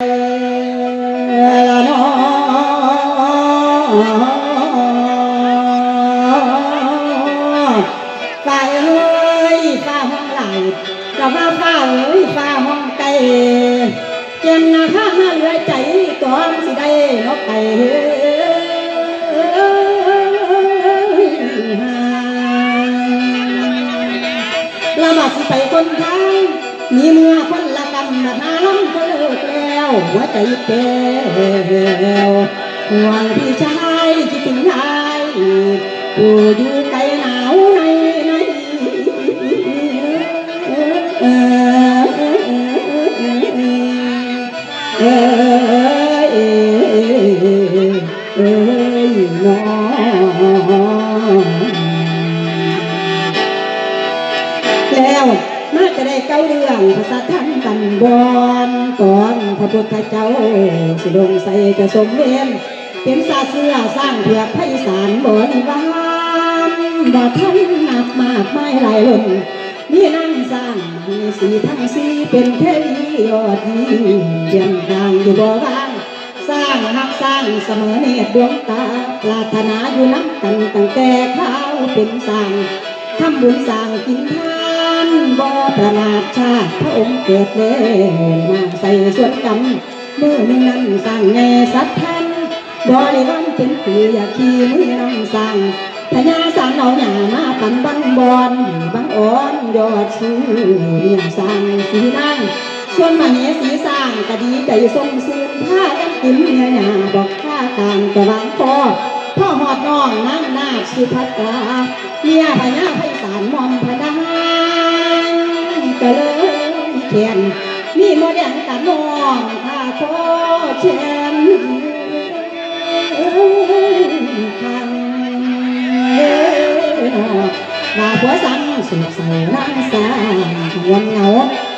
ละน้อฟ้าเอ้ยฟาห้องไหลกระว่าฟ้าเอ้ยฟาห้องไกเจนนาข้ามาเหลือใจตอมสิได้นกไก่ละมาสิไปคนทางมีเมื่อคนละกำมาหาล หัวใจแก้วห่วงพี่ชายคิดถึงชายผู้อยู่ไกลหนาวในในเออเออเออเออน้องแล้วน่าจะได้เก้าเรื่องภาษาทันตันบ อนก่อนพระพุทธเจ้าสิลงใส่กระสมเวนเป็นศาเสือสร้างเผือไพศาลบริวารบ่ทันนับมากไม่หลายล้นมีนั่งสร้างมีสีทั้งสีเป็นเทวียอดดีเยี่ยมดังอยู่บ่ว่างสร้างหักสร้างเสมอเนตรดวงตาปรารถนาอยู่น้ำกันตั้งแต่ข้าวเป็นสร้างทำบุญสร้างกินทา นบ่ประมาทชาติพระองค์เกิดเลยมาใส่ส่วนกรรมเมื่อนี้นั้นสร้างแง่สัตว์ทันบริวันเป็นปีอยากขี่มือนำสร้างพญาสร้างเอาหน้ามาปันบังบอนบังอ่อนยอดสูเมียสร้างสีนั่งส่วนมาเหสีสร้างก็ดีใจทรงซื่นผ้ากันกินเมียหนาบอกข้าตามกระวังพ่อพ่อหอดน้องนางนาคสุภัตราเมียพญาไพศาลมอม ขียน มีโมเดลกันน้องข้าโคเชนทางลาผัวสังสุขใส่นางสาววันเหงา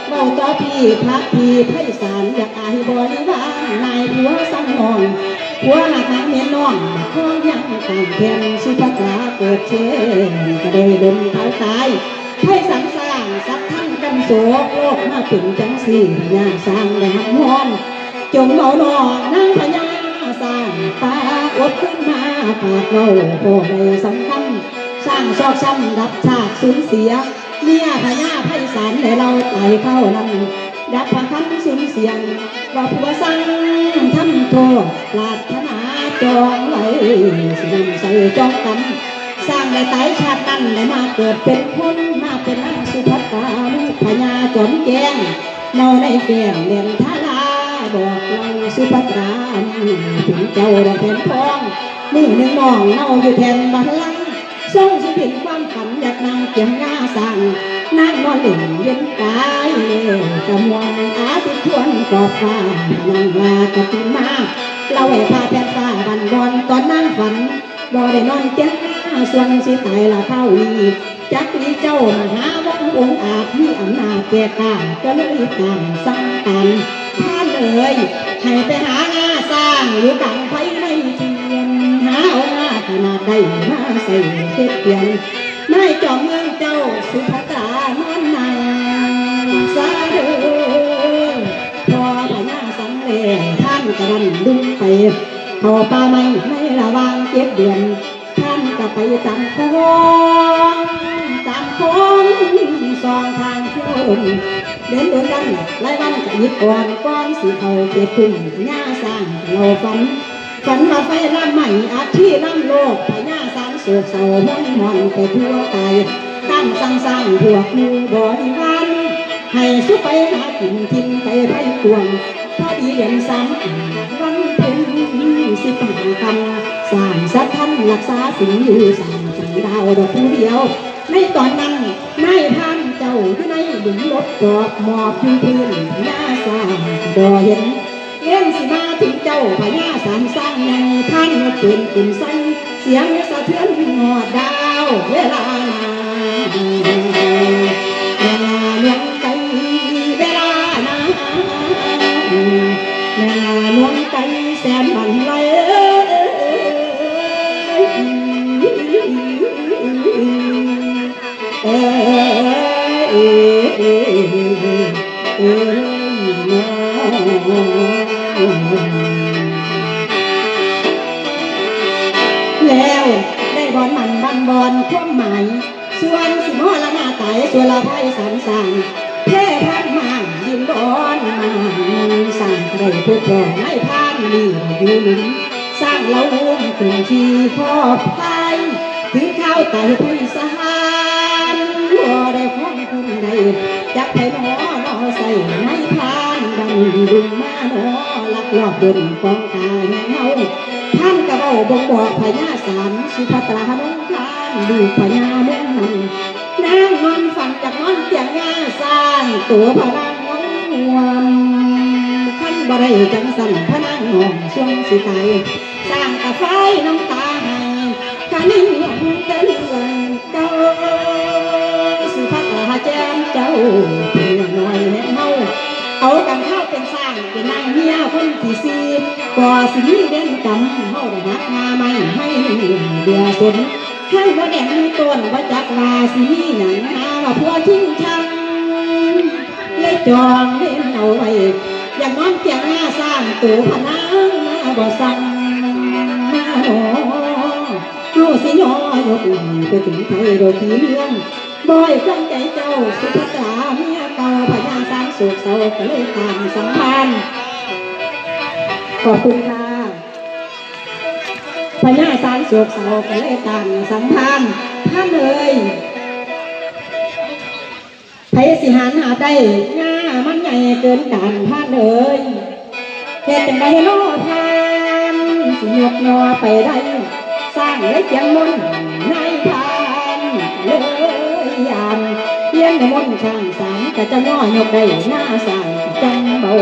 เมาต่อพี่พักพี่ไพศาลอยากอายบริวารนายผัวสังหอนผัวหนักหนาเมียน้องข้องยังต่างเพียงสุภาษาเกิดเชนก็ได้ดมเท้าตาย สักทั้งกันโศกโลกมาเป็นจังสี่ยาสร้างแดดมอนจงเมานอนนั่งพญาสร้างปาอดขึ้นมาปากเราพอได้สำคัญสร้างซอกช้ำดับชาติสูญเสียเมียพญาไพศาลให้เราไต่เข้านั้นดับพระคันสูญเสียงว่าผัวสั่งทำโทษปรารถนาจองไว้สินำใส่จองกัน สร้างได้ตายชาตินั้นได้มาเกิดเป็นคนมาเป็นนางสุภัตตาลูกพญาจอมแจ้งเนาในแก้มเลียนทาราบอกเราสุภัตราถึงเจ้าดอกแผ่นทองมือหนึ่งน้องเนาอยู่แทนบัลลังทรงสิเป็นความฝันอยากนางเกียงงาสั่งนั่งนอนหลิงเย็นกายเลยกำวังอาทิตย์ทวนกอดฟ้านั่งลากระตุ้นมาเราให้พาแผ่นฟ้าบันบอนตอนนั่งฝันบ่ได้นอนเจ้า ส่วนสิตายละเท่านี้จักนี้เจ้ามหาวังองอาจมีอำนาจแก่กาก็เลยต่ามสั่งกันท่านเอ่ยให้ไปหางาสร้างอยู่กลางไฟในเทียนหาเอางาขนาดใดมาใส่เทียบเทียนนายจอมเมืองเจ้าสุภตานอนนาสาเดอพอพญาสังเลท่านกระดันดุงไปเขาป่าไม้ในระว่างเจ็ดเดือน ก็ไปตามโค้งตามโค้งสองทางชนเดินเดินกันไล่วันกับยิบก่อนก้อนสีเขาเก็บทุ่งหญ้าสร้างเราฝันฝันว่าไฟล่ำใหม่อาชีล่ำโลกพญาสางโศกเศร้าห้อนหอนไปทั่วไปตั้งสร้างสร้างพวกหมูบริวารให้สุไปหากินทินไปไร่กวงพอดีเดือนสา รักษาสิ่งอยู่สร้างจังดาวดอกผู้เดียว ในตอนนั้นนายพานเจ้าอยู่ในหลุมรถกรอบหมอบพื้นพื้นหน้าสร้างบ่เห็นเลี้ยงสิมาถึงเจ้าพญาสามสร้างยังท่านเปลี่ยนกลุ่มใสเสียงสะเทือนหอดดาวเวลานาเวลาเลี้ยงไก่เวลานาเวลาลวงไก่แสนบัน แล้วได้บอลมันบันบอลความหมายส่วนสิมอละหน้าตายส่วนละไพ่สันสังเพ่พันมางยินบอนมาสั่งได้ผู้ครองไม่พานนี่อยู่หลุมสร้างเล้าหุ้มกลุ่มที่พ่อพายถึงข้าวไต่พุยสหานหัวได้พ้องคุณใดจักไผ่หนอหนอใส่ในพานดังดุมมาหนอ ลักลอบเดินกองกายเงาท่านกระเบาบ่งบอกพญาสารสุภัตราน้องทานดูพญาเมืองมันนางนอนฝันจากนอนเตียงงาสร้างตัวพระนางวังวมท่านบ่ได้จังสันพระนางหอมช่วงสิตายสร้างกระไฟน้ำตาห้กะนิ่งหงแต่เรื่องเก่าสุภัตราแจ้งเจ้า ก่อสีเด่นกำเฮาได้หักงาไม่ให้เดือสนให้ว่าแดงมีต้นว่าจักว่าสีหนังหาว่าพัวทิ้งชังเลยจองเล่นเอาไว้อย่ากนอนเตียงหน้าสร้างตัวพนังมาบ่สั่งมาหนอเอาสิย้อยกไปถึงไทยโดยทีเมืองบ่อยครั้งใจเจ้าสุภตราเมียเก่าพยาสร้างสุขเศร้าก็เลยตามสัมพันธ์ ขอบคุณค่ะพญาสารสุขเศร้าก็เลยตามสัมพันธ์ท่านเลยไผสิหารหาได้ง่ามันใหญ่เกินการท่านเลยเฮ็ดจังไดโลทานสิยกนอไปได้ สร้างเลยเจียงมนต์นายพรานเลยยามเลี้ยงในมนช่างสารก็จะน้อยกได้หน้าสางจังเบา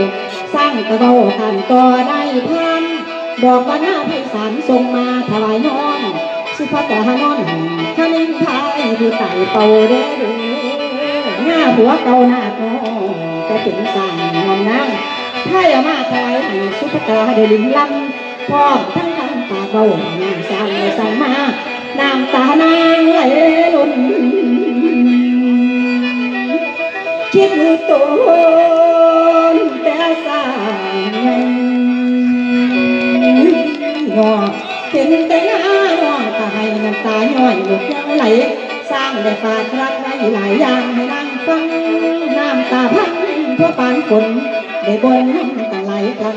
สร้างกระเบาตามต่อได้พันบอกว่าหน้าไพศาลทรงมาถวายน้องสุภาพหานอนขนิ้งพายผู้ไต่เป่าเด้อหน้าหัวเก่าหน้าทองก็ถึงสั่งนำนั่งถ้าอย่ามาถวายให้สุภาพเดลิงลำพร้อมทั้งน้ำตาเบาหน้ำสั่งสั่งมาน้ำตานางไหลล้นคิดดูตนแต่สา งงอเห็นแต่หน้างอตายน้ำตาย่อยหยดยังไหล สร้างได้ฝากรักไว้หลายอย่างให้นั่งฟังน้ำตาพังทั่วปานฝนได้บนน้ำตาไหลพลัง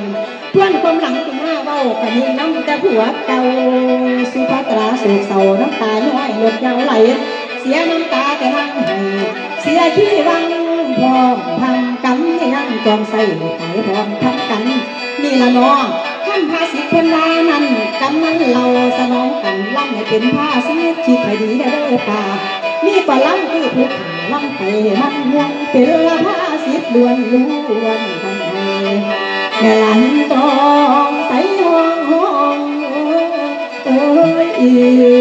เพื่อนความหลังคุณหน้าเบ้าขยิงน้ำแต่ผัวเก่าสุภาตราสุเศร้าน้ำตาย้อยหลดยาวไหล เสียน้ำตาแต่นั่งให้เสียที่วังพอมทำกันที่นั่ง จองใส่ขายพร้อมทำกันนี่ละน้องท่านภาษีคนลานั้นกำนั้นเราสนองกันล่ำให้เป็นภาษีชีพให้ดีได้เด้อป่ามีกว่าล่ำคือผู้ขาล่ำไปมันห่วงเป็นละภาษีล้วนล้วนทำให้แม่หลันตองใส่ห้องห้องเออเออ้ยเอ้ย